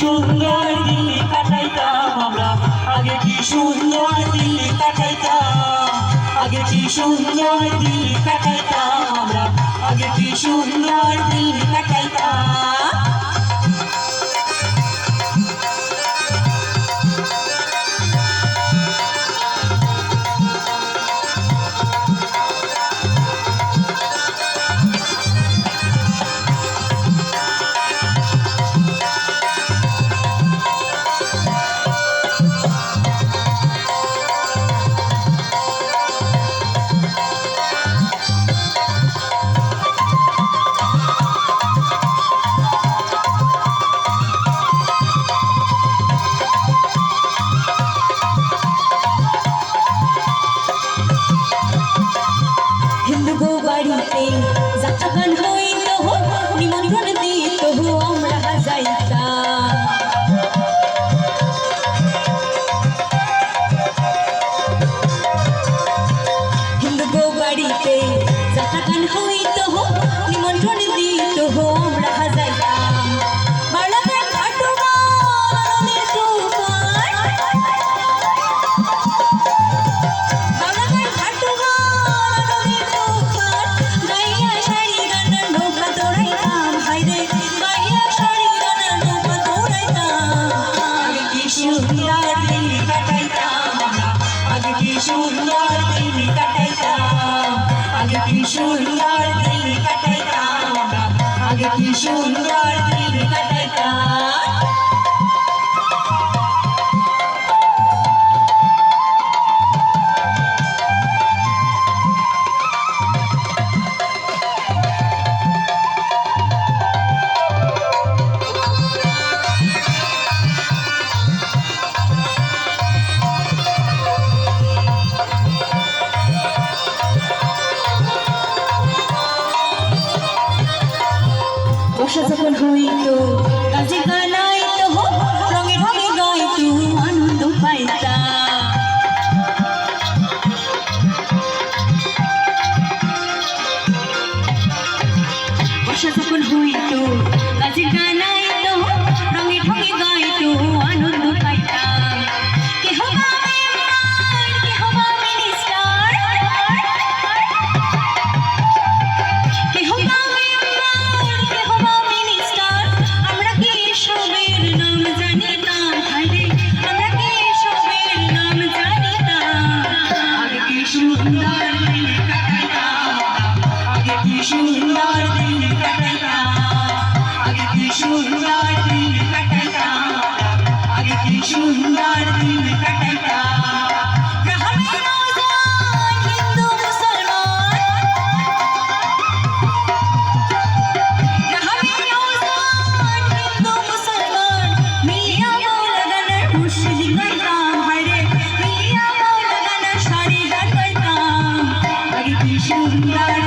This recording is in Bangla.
সুন্দর দিল্লি কাটাইতাম আমরা। আগে কি সুন্দর দিল্লি কাটাইতাম? আগে কি সুন্দর দিল্লি কাটাইতাম আমরা? আগে কি সুন্দর দিল্লি কাটাইতাম? নিমন্ত্রণ দিই তবু আমরা যাইতাম হিন্দু বাড়িতে যাতা গান হয়ে সুন্দর দিন কাটাইতাম আজ কি সুন্দর দিন কাটাইতাম আজ কি সুন্দর দিন কাটাইতাম আজ কি সুন্দর সুন্দর